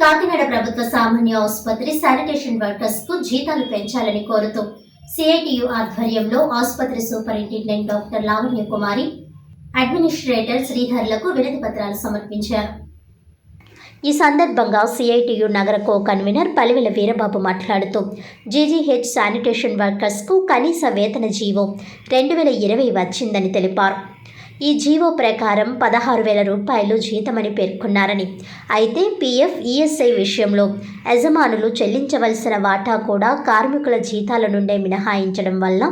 కాకినాడ ప్రభుత్వ సామాన్య ఆసుపత్రి శానిటేషన్ వర్కర్స్కు జీతాలు పెంచాలని కోరుతూ సిఐటియు ఆధ్వర్యంలో ఆసుపత్రి superintendent doctor Lavanya Kumari administrator శ్రీధర్లకు వినతి పత్రాలు సమర్పించారు. ఈ సందర్భంగా సిఐటియు నగర కో కన్వీనర్ పలివెల వీరబాబు మాట్లాడుతూ జీజీహెచ్ శానిటేషన్ వర్కర్స్కు కనీస వేతన జీవో రెండు వేల ఇరవై వచ్చిందని తెలిపారు. ఈ జీవో ప్రకారం పదహారు వేల రూపాయలు జీతమని పేర్కొన్నారని. అయితే పీఎఫ్ ఈఎస్ఐ విషయంలో యజమానులు చెల్లించవలసిన వాటా కూడా కార్మికుల జీతాల నుండే మినహాయించడం వల్ల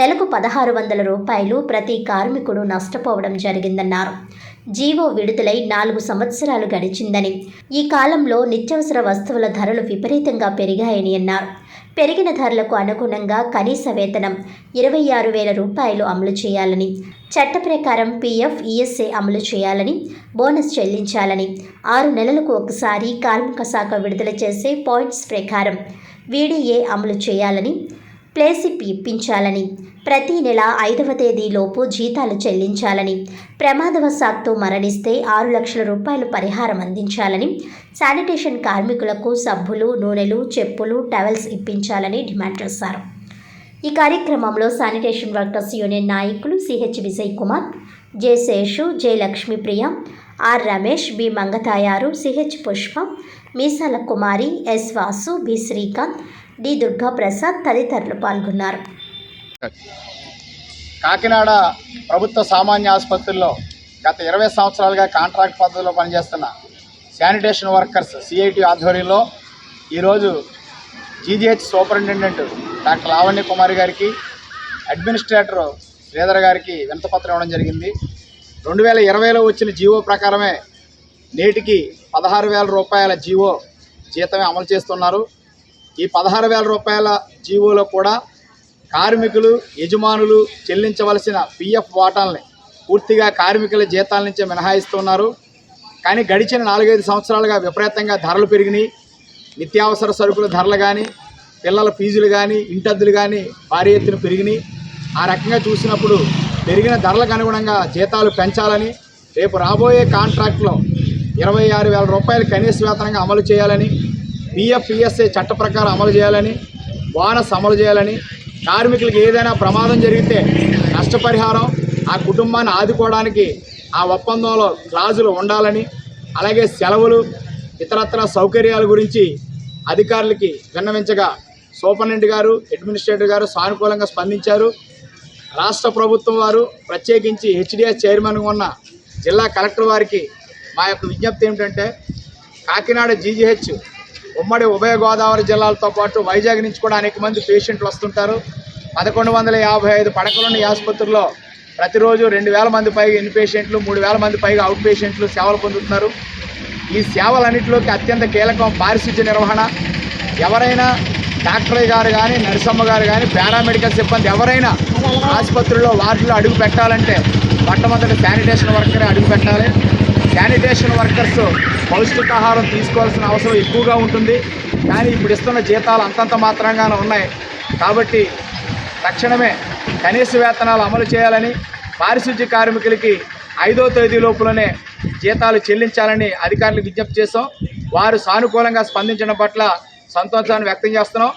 నెలకు పదహారు వందల రూపాయలు ప్రతి కార్మికుడు నష్టపోవడం జరిగిందన్నారు. జీవో విడుదలై నాలుగు సంవత్సరాలు గడిచిందని. ఈ కాలంలో నిత్యావసర వస్తువుల ధరలు విపరీతంగా పెరిగాయని అన్నారు. పెరిగిన ధరలకు అనుగుణంగా కనీస వేతనం ఇరవై ఆరు వేల రూపాయలు అమలు చేయాలని చట్ట ప్రకారం పీఎఫ్ ఈఎస్ఏ అమలు చేయాలని బోనస్ చెల్లించాలని ఆరు నెలలకు ఒకసారి కార్మిక శాఖ విడుదల చేసే పాయింట్స్ ప్రకారం వీడీఏ అమలు చేయాలని ప్లేసిప్ ఇప్పించాలని ప్రతి నెల ఐదవ తేదీలోపు జీతాలు చెల్లించాలని. ప్రమాదవశాత్తు మరణిస్తే ఆరు లక్షల రూపాయలు పరిహారం అందించాలని. శానిటేషన్ కార్మికులకు సబ్బులు నూనెలు చెప్పులు టవల్స్ ఇప్పించాలని డిమాండ్ చేశారు. ఈ కార్యక్రమంలో శానిటేషన్ వర్కర్స్ యూనియన్ నాయకులు CH Vijay Kumar J Seshu J Lakshmipriya R Ramesh B Mangatayaru CH Pushpa Meesala Kumari S Vasu B Srikanth D. Durga Prasad తదితరులు పాల్గొన్నారు. కాకినాడ ప్రభుత్వ సామాన్య ఆసుపత్రుల్లో గత ఇరవై సంవత్సరాలుగా కాంట్రాక్ట్ పద్ధతిలో పనిచేస్తున్న శానిటేషన్ వర్కర్స్ సిఐటి ఆధ్వర్యంలో ఈరోజు GGH superintendent doctor Lavanya Kumari గారికి అడ్మినిస్ట్రేటర్ శ్రీధర్ గారికి వినతపత్రం ఇవ్వడం జరిగింది. రెండు వేల ఇరవైలో వచ్చిన జీవో ప్రకారమే నేటికి పదహారు వేల రూపాయల జీవో జీతమే అమలు చేస్తున్నారు. ఈ పదహారు వేల రూపాయల జీవోలో కూడా కార్మికులు యజమానులు చెల్లించవలసిన పిఎఫ్ వాటాలని పూర్తిగా కార్మికుల జీతాల నుంచే మినహాయిస్తున్నారు. కానీ గడిచిన నాలుగైదు సంవత్సరాలుగా విపరీతంగా ధరలు పెరిగినాయి. నిత్యావసర సరుకుల ధరలు కానీ పిల్లల ఫీజులు కానీ ఇంటద్దులు కానీ భారీ ఎత్తున పెరిగినాయి. ఆ రకంగా చూసినప్పుడు పెరిగిన ధరలకు అనుగుణంగా జీతాలు పెంచాలని రేపు రాబోయే కాంట్రాక్ట్లో ఇరవై ఆరు వేల రూపాయలు కనీస వేతనంగా అమలు చేయాలని పిఎఫ్ఈఎస్ఏ చట్ట ప్రకారం అమలు చేయాలని బోనస్ అమలు చేయాలని కార్మికులకు ఏదైనా ప్రమాదం జరిగితే నష్టపరిహారం ఆ కుటుంబాన్ని ఆదుకోవడానికి ఆ ఒప్పందంలో క్లాజులు ఉండాలని అలాగే సెలవులు ఇతరత్ర సౌకర్యాల గురించి అధికారులకి విన్నవించగా సూపరింటెండెంట్ గారు అడ్మినిస్ట్రేటర్ గారు సానుకూలంగా స్పందించారు. రాష్ట్ర ప్రభుత్వం వారు ప్రత్యేకించి హెచ్డిఎస్ చైర్మన్గా ఉన్న జిల్లా కలెక్టర్ వారికి మా యొక్క విజ్ఞప్తి ఏమిటంటే కాకినాడ జీజీహెచ్ ఉమ్మడి ఉభయ గోదావరి జిల్లాలతో పాటు వైజాగ్ నుంచి కూడా అనేక మంది పేషెంట్లు వస్తుంటారు. పదకొండు వందల యాభై ఐదు పడకలున్న ఈ ఆసుపత్రిలో ప్రతిరోజు రెండు వేల మంది పైగా ఇన్ పేషెంట్లు మూడు వేల మంది పైగా అవుట్ పేషెంట్లు సేవలు పొందుతున్నారు. ఈ సేవలన్నింటిలోకి అత్యంత కీలకం పారిశుద్ధ్య నిర్వహణ. ఎవరైనా డాక్టర్ గారు కానీ నర్సమ్మ గారు కానీ పారామెడికల్ సిబ్బంది ఎవరైనా ఆసుపత్రిలో వార్డులో అడుగు పెట్టాలంటే మొట్టమొదటి శానిటేషన్ వర్కరే అడుగు పెట్టాలి. శానిటేషన్ వర్కర్స్ పౌష్టికాహారం తీసుకోవాల్సిన అవసరం ఎక్కువగా ఉంటుంది. కానీ ఇప్పుడు ఇస్తున్న జీతాలు అంతంత మాత్రంగానే ఉన్నాయి. కాబట్టి తక్షణమే కనీస వేతనాలు అమలు చేయాలని పారిశుద్ధ్య కార్మికులకి ఐదో తేదీ లోపులనే జీతాలు చెల్లించాలని అధికారులకు విజ్ఞప్తి చేస్తాం వారు సానుకూలంగా స్పందించడం పట్ల సంతోషాన్ని వ్యక్తం చేస్తున్నాం.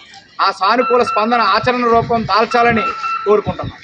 ఆ సానుకూల స్పందన ఆచరణ రూపం దాల్చాలని కోరుకుంటున్నాం.